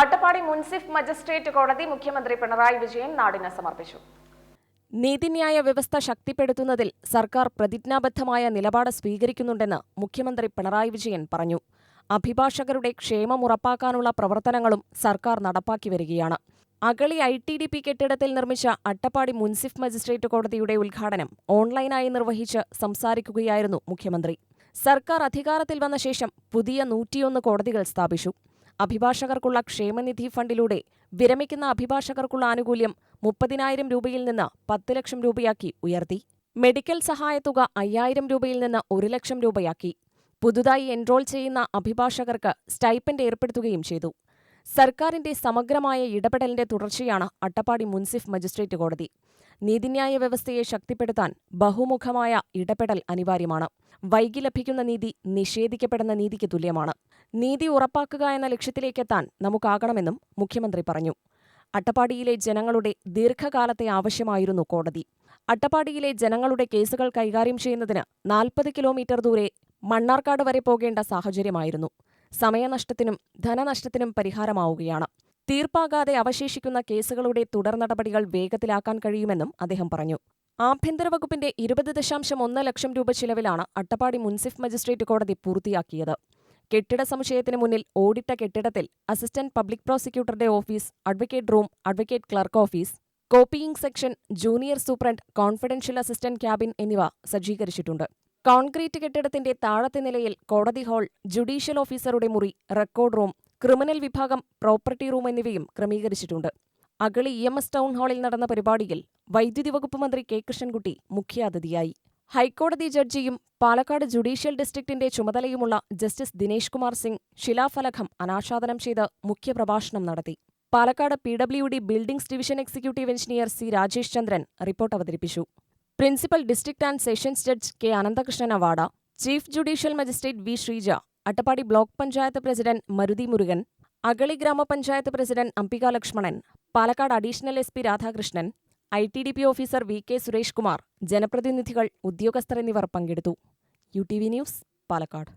അട്ടപ്പാടി മുൻസിഫ് magistrate കോടതി മുഖ്യമന്ത്രി പിണറായി വിജയൻ നാടിന് സമർപ്പിച്ചു. നീതിന്യായ വ്യവസ്ഥ ശക്തിപ്പെടുത്തുന്നതിൽ സർക്കാർ പ്രതിജ്ഞാബദ്ധമായ നിലപാട് സ്വീകരിക്കുന്നുണ്ടെന്ന് മുഖ്യമന്ത്രി പിണറായി വിജയൻ പറഞ്ഞു. അഭിഭാഷകരുടെ ക്ഷേമം ഉറപ്പാക്കാനുള്ള പ്രവർത്തനങ്ങളും സർക്കാർ നടപ്പാക്കി വരികയാണ്. Agali I T D P കെട്ടിടത്തിൽ നിർമ്മിച്ച അട്ടപ്പാടി മുൻസിഫ് മജിസ്ട്രേറ്റ് കോടതിയുടെ ഉദ്ഘാടനം ഓൺലൈനായി നിർവഹിച്ച് സംസാരിക്കുകയായിരുന്നു മുഖ്യമന്ത്രി. സർക്കാർ അധികാരത്തിൽ വന്ന ശേഷം പുതിയ നൂറ്റിയൊന്ന് കോടതികൾ സ്ഥാപിച്ചു. അഭിഭാഷകർക്കുള്ള ക്ഷേമനിധി ഫണ്ടിലൂടെ വിരമിക്കുന്ന അഭിഭാഷകർക്കുള്ള ആനുകൂല്യം മുപ്പതിനായിരം രൂപയിൽ നിന്ന് പത്ത് ലക്ഷം രൂപയാക്കി ഉയർത്തി. മെഡിക്കൽ സഹായത്തുക അയ്യായിരം രൂപയിൽ നിന്ന് ഒരു ലക്ഷം രൂപയാക്കി. പുതുതായി എൻറോൾ ചെയ്യുന്ന അഭിഭാഷകർക്ക് സ്റ്റൈപ്പൻഡ് ഏർപ്പെടുത്തുകയും ചെയ്തു. സർക്കാരിന്റെ സമഗ്രമായ ഇടപെടലിന്റെ തുടർച്ചയാണ് അട്ടപ്പാടി മുൻസിഫ് മജിസ്ട്രേറ്റ് കോടതി. നീതിന്യായ വ്യവസ്ഥയെ ശക്തിപ്പെടുത്താൻ ബഹുമുഖമായ ഇടപെടൽ അനിവാര്യമാണ്. വൈകി ലഭിക്കുന്ന നീതി നിഷേധിക്കപ്പെടുന്ന നീതിക്ക് തുല്യമാണ്. നീതി ഉറപ്പാക്കുക എന്ന ലക്ഷ്യത്തിലേക്കെത്താൻ നമുക്കാകണമെന്നും മുഖ്യമന്ത്രി പറഞ്ഞു. അട്ടപ്പാടിയിലെ ജനങ്ങളുടെ ദീർഘകാലത്തെ ആവശ്യമായിരുന്നു കോടതി. അട്ടപ്പാടിയിലെ ജനങ്ങളുടെ കേസുകൾ കൈകാര്യം ചെയ്യുന്നതിന് നാൽപ്പത് കിലോമീറ്റർ ദൂരെ മണ്ണാർക്കാട് വരെ പോകേണ്ട സാഹചര്യമായിരുന്നു. സമയനഷ്ടത്തിനും ധനനഷ്ടത്തിനും പരിഹാരമാവുകയാണ്. തീർപ്പാകാതെ അവശേഷിക്കുന്ന കേസുകളുടെ തുടർ നടപടികൾ വേഗത്തിലാക്കാൻ കഴിയുമെന്നും അദ്ദേഹം പറഞ്ഞു. ആഭ്യന്തര വകുപ്പിന്റെ ഇരുപത് ദശാംശം ഒന്ന് ലക്ഷം രൂപ ചിലവിലാണ് അട്ടപ്പാടി മുൻസിഫ് മജിസ്ട്രേറ്റ് കോടതി പൂർത്തിയാക്കിയത്. കെട്ടിട സമുച്ചയത്തിന് മുന്നിൽ ഓടിട്ട കെട്ടിടത്തിൽ assistant public പ്രോസിക്യൂട്ടറുടെ office advocate room advocate clerk office copying section junior superintendent confidential assistant cabin എന്നിവ സജ്ജീകരിച്ചിട്ടുണ്ട്. കോൺക്രീറ്റ് കെട്ടിടത്തിന്റെ താഴത്തെ നിലയിൽ കോടതി ഹാൾ ജുഡീഷ്യൽ ഓഫീസറുടെ മുറി റെക്കോർഡ് റൂം ക്രിമിനൽ വിഭാഗം പ്രോപ്പർട്ടി റൂം എന്നിവയും ക്രമീകരിച്ചിട്ടുണ്ട്. Agali E M S town ഹാളിൽ നടന്ന പരിപാടിയിൽ വൈദ്യുതി വകുപ്പ് മന്ത്രി കെ കൃഷ്ണൻകുട്ടി മുഖ്യാതിഥിയായി. ഹൈക്കോടതി ജഡ്ജിയും പാലക്കാട് ജുഡീഷ്യൽ ഡിസ്ട്രിക്ടിന്റെ ചുമതലയുമുള്ള ജസ്റ്റിസ് ദിനേശ് കുമാർ സിംഗ് ശിലാഫലകം അനാച്ഛാദനം ചെയ്ത് മുഖ്യപ്രഭാഷണം നടത്തി. Palakkad P W D buildings division executive engineer C Rajesh Chandran report അവതരിപ്പിച്ചു. Principal district and sessions judge K Ananthakrishnan അവാർഡ chief judicial magistrate V Sreeja Attappadi block panchayat president Maruthi Murugan Agali ഗ്രാമപഞ്ചായത്ത് president Ambika Lakshmanan Palakkad additional S P Radhakrishnan I T D P officer V K Suresh Kumar ജനപ്രതിനിധികൾ ഉദ്യോഗസ്ഥർ എന്നിവർ പങ്കെടുത്തു. U T V news Palakkad.